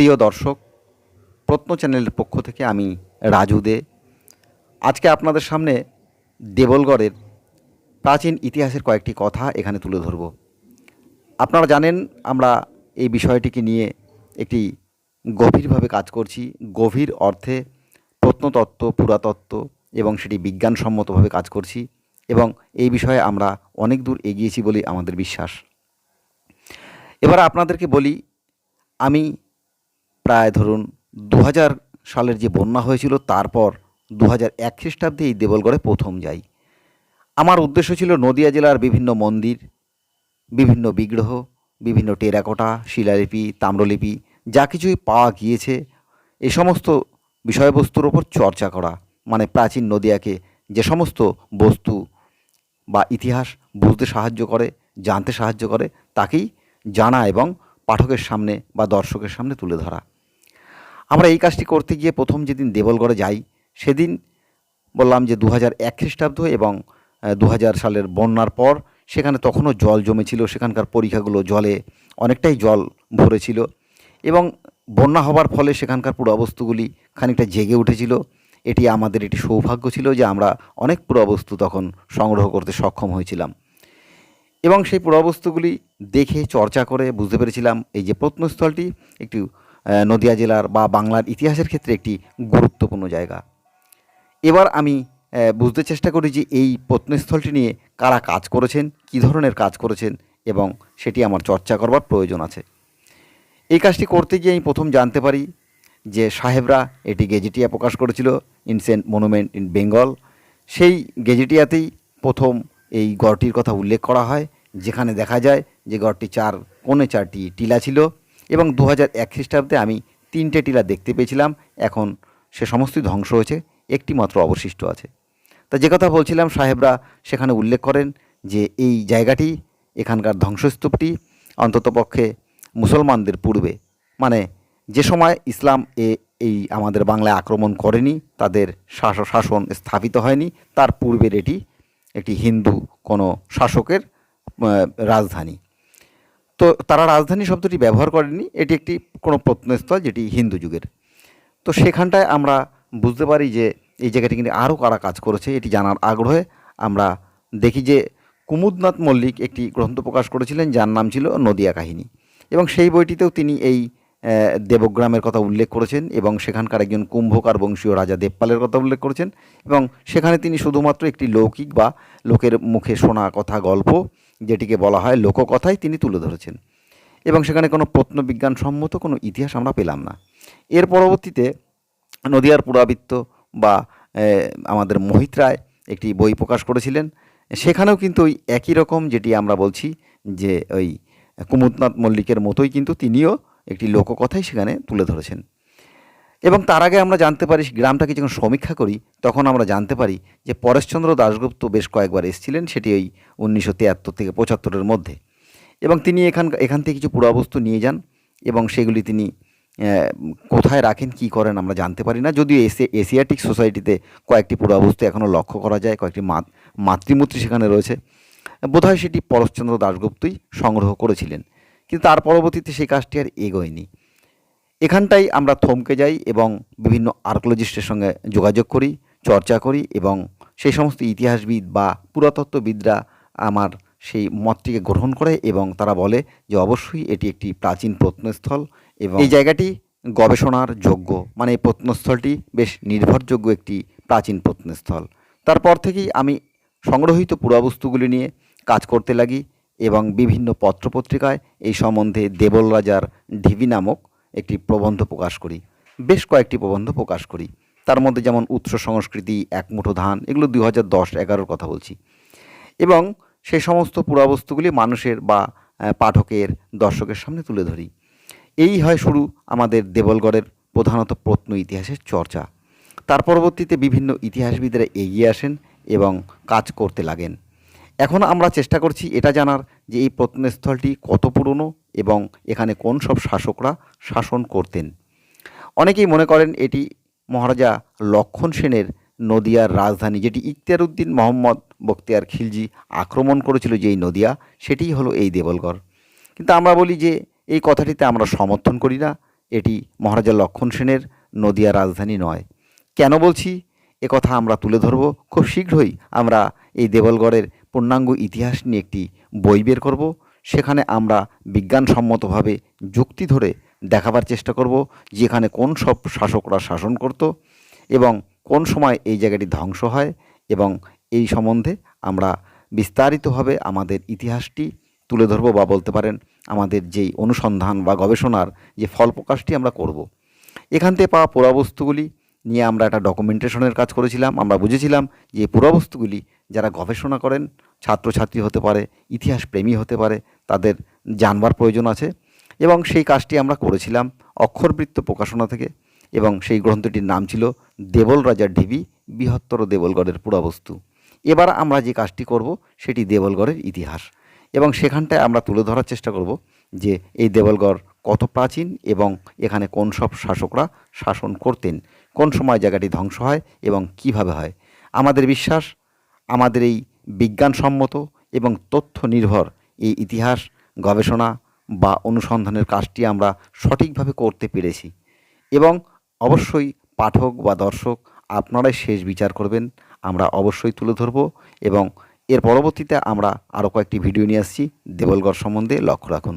প্রিয় দর্শক, প্রত্ন চ্যানেলের পক্ষ থেকে আমি রাজু দে। আজকে আপনাদের সামনে দেবলগড়ের প্রাচীন ইতিহাসের কয়েকটি কথা এখানে তুলে ধরব। আপনারা জানেন, আমরা এই বিষয়টিকে নিয়ে একটি গভীরভাবে কাজ করছি। গভীর অর্থে প্রত্নতত্ত্ব, পুরাতত্ত্ব এবং সেটি বিজ্ঞানসম্মতভাবে কাজ করছি এবং এই বিষয়ে আমরা অনেক দূর এগিয়েছি বলে আমাদের বিশ্বাস। এবার আপনাদেরকে বলি, আমি প্রায় ধরুন দু হাজার সালের যে বন্যা হয়েছিল, তারপর দু হাজার এক খ্রিস্টাব্দে এই দেবলগড়ে প্রথম যাই। আমার উদ্দেশ্য ছিল নদিয়া জেলার বিভিন্ন মন্দির, বিভিন্ন বিগ্রহ, বিভিন্ন টেরাকোটা, শিলালিপি, তাম্রলিপি, যা কিছুই পাওয়া গিয়েছে, এ সমস্ত বিষয়বস্তুর ওপর চর্চা করা। মানে প্রাচীন নদিয়াকে যে সমস্ত বস্তু বা ইতিহাস বুঝতে সাহায্য করে, জানতে সাহায্য করে, তাকেই জানা এবং পাঠকের সামনে বা দর্শকের সামনে তুলে ধরা। আমরা এই কাজটি করতে গিয়ে প্রথম যেদিন দেবলগড়ে যাই, সেদিন বললাম যে দু হাজার এক খ্রিস্টাব্দ এবং দু হাজার সালের বন্যার পর, সেখানে তখনও জল জমেছিল, সেখানকার পরীক্ষাগুলো জলে অনেকটাই জল ভরেছিল এবং বন্যা হবার ফলে সেখানকার পুরাবস্তুগুলি খানিকটা জেগে উঠেছিল। এটি আমাদের এটি সৌভাগ্য ছিল যে আমরা অনেক পুরাবস্তু তখন সংগ্রহ করতে সক্ষম হয়েছিলাম এবং সেই পুরাবস্তুগুলি দেখে, চর্চা করে বুঝতে পেরেছিলাম। এই যে প্রত্নস্থলটি, একটি নদিয়া জেলার বা বাংলার ইতিহাসের ক্ষেত্রে একটি গুরুত্বপূর্ণ জায়গা। এবার আমি বুঝতে চেষ্টা করি যে এই প্রত্নস্থলটি নিয়ে কারা কাজ করেছেন, কী ধরনের কাজ করেছেন এবং সেটি আমার চর্চা করবার প্রয়োজন আছে। এই কাজটি করতে গিয়ে আমি প্রথম জানতে পারি যে সাহেবরা এটি গেজেটিয়া প্রকাশ করেছিল, ইনসেন্ট মনুমেন্ট ইন বেঙ্গল। সেই গেজেটিয়াতেই প্রথম এই গড়টির কথা উল্লেখ করা হয়, যেখানে দেখা যায় যে গড়টি চার, কোণে চারটি টিলা ছিল। এবং দু হাজার এক খ্রিস্টাব্দে আমি তিনটে টিলা দেখতে পেয়েছিলাম। এখন সে সমস্তই ধ্বংস হয়েছে, একটি মাত্র অবশিষ্ট আছে। তা যে কথা বলছিলাম, সাহেবরা সেখানে উল্লেখ করেন যে এই জায়গাটি, এখানকার ধ্বংসস্তূপটি অন্ততপক্ষে মুসলমানদের পূর্বে। মানে যে সময় ইসলাম এ এই আমাদের বাংলায় আক্রমণ করেনি, তাদের শাস- শাসন স্থাপিত হয়নি, তার পূর্বের এটি, একটি হিন্দু কোনো শাসকের রাজধানী। তো তারা রাজধানী শব্দটি ব্যবহার করেনি এটি একটি কোনো প্রত্নস্থল যেটি হিন্দু যুগের। তো সেখানটায় আমরা বুঝতে পারি যে এই জায়গাটি কিন্তু আরও কারা কাজ করেছে, এটি জানার আগ্রহে আমরা দেখি যে কুমুদনাথ মল্লিক একটি গ্রন্থ প্রকাশ করেছিলেন, যার নাম ছিল নদিয়া কাহিনী। এবং সেই বইটিতেও তিনি এই দেবগ্রামের কথা উল্লেখ করেছেন এবং সেখানকার একজন কুম্ভকার বংশীয় রাজা দেবপালের কথা উল্লেখ করেছেন। এবং সেখানে তিনি শুধুমাত্র একটি লৌকিক বা লোকের মুখে শোনা কথা, গল্প যেটিকে বলা হয় লোককথাই তিনি তুলে ধরেছেন। এবং সেখানে কোনো প্রত্নবিজ্ঞানসম্মত কোনো ইতিহাস আমরা পেলাম না। এর পরবর্তীতে নদিয়ার পুরাবৃত্ত বা আমাদের মোহিত রায় একটি বই প্রকাশ করেছিলেন। সেখানেও কিন্তু ওই একই রকম যেটি আমরা বলছি যে ওই কুমুদনাথ মল্লিকের মতোই কিন্তু তিনিও একটি লোককথাই সেখানে তুলে ধরেছেন। এবং তার আগে আমরা জানতে পারি, গ্রামটাকে যখন সমীক্ষা করি, তখন আমরা জানতে পারি যে পরেশচন্দ্র দাশগুপ্ত বেশ কয়েকবার এসেছিলেন সেটি ওই উনিশশো তিয়াত্তর থেকে পঁচাত্তরের মধ্যে। এবং তিনি এখান এখান থেকে কিছু পুরাবস্তু নিয়ে যান এবং সেগুলি তিনি কোথায় রাখেন, কি করেন আমরা জানতে পারি না। যদিও এসি, এশিয়াটিক সোসাইটিতে কয়েকটি পুরাবস্তু এখনও লক্ষ্য করা যায়, কয়েকটি মাত- মাতৃমূর্তি সেখানে রয়েছে। বোধহয় সেটি পরেশচন্দ্র দাশগুপ্তই সংগ্রহ করেছিলেন। কিন্তু তার পরবর্তীতে সেই কাজটি আর এগোয়নি। এখানটাই আমরা থমকে যাই এবং বিভিন্ন আর্কোলজিস্টের সঙ্গে যোগাযোগ করি, চর্চা করি এবং সেই সমস্ত ইতিহাসবিদ বা পুরাতত্ত্ববিদরা আমার সেই মতটিকে গ্রহণ করে এবং তারা বলে যে অবশ্যই এটি একটি প্রাচীন প্রত্নস্থল এবং এই জায়গাটি গবেষণার যোগ্য। মানে এই প্রত্নস্থলটি বেশ নির্ভরযোগ্য একটি প্রাচীন প্রত্নস্থল। তারপর থেকেই আমি সংগ্রহীত পুরাবস্তুগুলি নিয়ে কাজ করতে লাগি এবং বিভিন্ন পত্রপত্রিকায় এই সম্বন্ধে দেবল রাজার ঢিবি নামক একটি প্রবন্ধ প্রকাশ করি, বেশ কয়েকটি প্রবন্ধ প্রকাশ করি। তার মধ্যে যেমন উৎস সংস্কৃতি, এক মুঠো ধান, এগুলো দুই হাজার দশ এগারোর কথা বলছি। এবং সেই সমস্ত পুরাবস্তুগুলি মানুষের বা পাঠকের, দর্শকের সামনে তুলে ধরি। এই হয় শুরু আমাদের দেবলগড়ের প্রধানত প্রত্ন ইতিহাসের চর্চা। তার পরবর্তীতে বিভিন্ন ইতিহাসবিদরা এগিয়ে আসেন এবং কাজ করতে লাগেন। এখন আমরা চেষ্টা করছি এটা জানার যে এই প্রত্নস্থলটি কত পুরনো এবং এখানে কোন সব শাসকরা শাসন করতেন। অনেকেই মনে করেন এটি মহারাজা লক্ষণ সেনের নদিয়ার রাজধানী, যেটি ইখতিয়ার উদ্দিন মোহাম্মদ বক্তিয়ার খিলজি আক্রমণ করেছিল যেই নদিয়া, সেটিই হলো এই দেবলগড়। কিন্তু আমরা বলি যে এই কথাটিতে আমরা সমর্থন করি না, এটি মহারাজা লক্ষণ সেনের নদিয়া রাজধানী নয়। কেন বলছি? এ কথা আমরা তুলে ধরব। খুব শীঘ্রই আমরা এই দেবলগড়ের পূর্ণাঙ্গ ইতিহাস নিয়ে একটি বই বের করব। সেখানে আমরা বিজ্ঞানসম্মতভাবে যুক্তি ধরে দেখাবার চেষ্টা করব যে এখানে কোন সব শাসকরা শাসন করত এবং কোন সময় এই জায়গাটি ধ্বংস হয় এবং এই সম্বন্ধে আমরা বিস্তারিতভাবে আমাদের ইতিহাসটি তুলে ধরব বা বলতে পারেন আমাদের যেই অনুসন্ধান বা গবেষণার যে ফল প্রকাশটি আমরা করব। এখান থেকে পাওয়া পুরাবস্তুগুলি নিয়ে আমরা একটা ডকুমেন্টেশনের কাজ করেছিলাম। আমরা বুঝেছিলাম যে পুরাবস্তুগুলি যারা গবেষণা করেন, ছাত্রছাত্রী হতে পারে ইতিহাস প্রেমী হতে পারে, তাদের জানবার প্রয়োজন আছে। এবং সেই কাজটি আমরা করেছিলাম অক্ষরবৃত্ত প্রকাশনা থেকে এবং সেই গ্রন্থটির নাম ছিল দেবল রাজার ঢিবি, বৃহত্তর দেবলগড়ের পুরাবস্তু। এবার আমরা যে কাজটি করব সেটি দেবলগড়ের ইতিহাস এবং সেখানটায় আমরা তুলে ধরার চেষ্টা করব যে এই দেবলগড় কত প্রাচীন এবং এখানে কোন সব শাসকরা শাসন করতেন, কোন সময় জায়গাটি ধ্বংস হয় এবং কীভাবে হয়। আমাদের বিশ্বাস, আমাদের এই বিজ্ঞানসম্মত এবং তথ্য নির্ভর এই ইতিহাস, গবেষণা বা অনুসন্ধানের কাজটি আমরা সঠিকভাবে করতে পেরেছি। এবং অবশ্যই পাঠক বা দর্শক, আপনারাই শেষ বিচার করবেন। আমরা অবশ্যই তুলে ধরব এবং এর পরবর্তীতে আমরা আরও কয়েকটি ভিডিও নিয়ে আসছি। দেবলগড় সম্বন্ধে লক্ষ্য রাখুন।